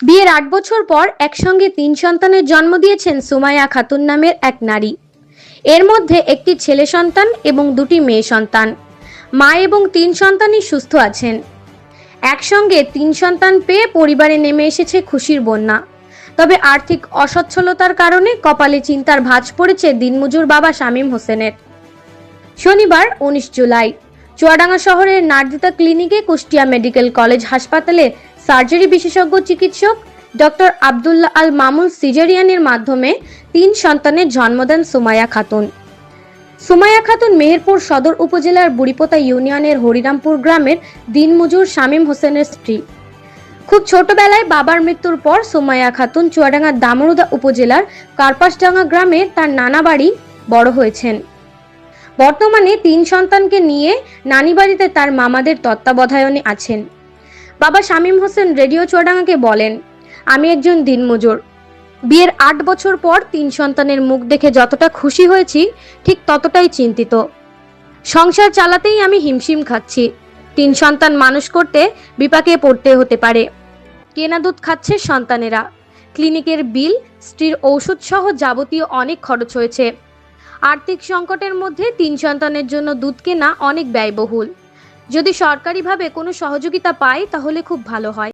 বিয়ের আট বছর পর একসঙ্গে তিন সন্তানের জন্ম দিয়েছেন সুমায়া খাতুন নামের এক নারী। এর মধ্যে একটি ছেলে সন্তান এবং দুটি মেয়ে সন্তান। মা এবং তিন সন্তানই সুস্থ আছেন। একসঙ্গে তিন সন্তান পেয়ে পরিবারে নেমে এসেছে খুশির বন্যা। তবে আর্থিক অসচ্ছলতার কারণে কপালে চিন্তার ভাঁজ পড়েছে দিনমজুর বাবা শামীম হোসেনের। শনিবার উনিশ জুলাই, চুয়াডাঙ্গা শহরের নার্দিতা ক্লিনিকে কুষ্টিয়া মেডিকেল কলেজ হাসপাতালে সার্জারি বিশেষজ্ঞ চিকিৎসক ডক্টর আবদুল্লাহ আল মামুন সিজারিয়ানের মাধ্যমে তিন সন্তানের জন্ম দেন সুমাইয়া খাতুন। সুমাইয়া খাতুন মেহেরপুর সদর উপজেলার বুড়িপোতা ইউনিয়নের হরিরামপুর গ্রামের দিনমজুর শামীম হোসেনের স্ত্রী। খুব ছোটবেলায় বাবার মৃত্যুর পর সুমাইয়া খাতুন চুয়াডাঙ্গার দামরুদা উপজেলার কার্পাসডাঙ্গা গ্রামে তার নানা বাড়ি বড় হয়েছেন। বর্তমানে তিন সন্তানকে নিয়ে নানি বাড়িতে তার মামাদের তত্ত্বাবধায়নে আছেন। বাবা শামীম হোসেন রেডিও চুয়াডাঙ্গাকে বলেন, আমি একজন দিনমজুর। বিয়ের আট বছর পর তিন সন্তানের মুখ দেখে যতটা খুশি হয়েছি, ঠিক ততটাই চিন্তিত। সংসার চালাতেই আমি হিমশিম খাচ্ছি। তিন সন্তান মানুষ করতে বিপাকে পড়তে হতে পারে। কেনা দুধ খাচ্ছে সন্তানেরা। ক্লিনিকের বিল, স্ত্রীর ঔষধ সহ যাবতীয় অনেক খরচ হয়েছে। আর্থিক সংকটের মধ্যে তিন সন্তানের জন্য দুধ কেনা অনেক ব্যয়বহুল। যদি সরকারিভাবে কোনো সহযোগিতা পাই তাহলে খুব ভালো হয়।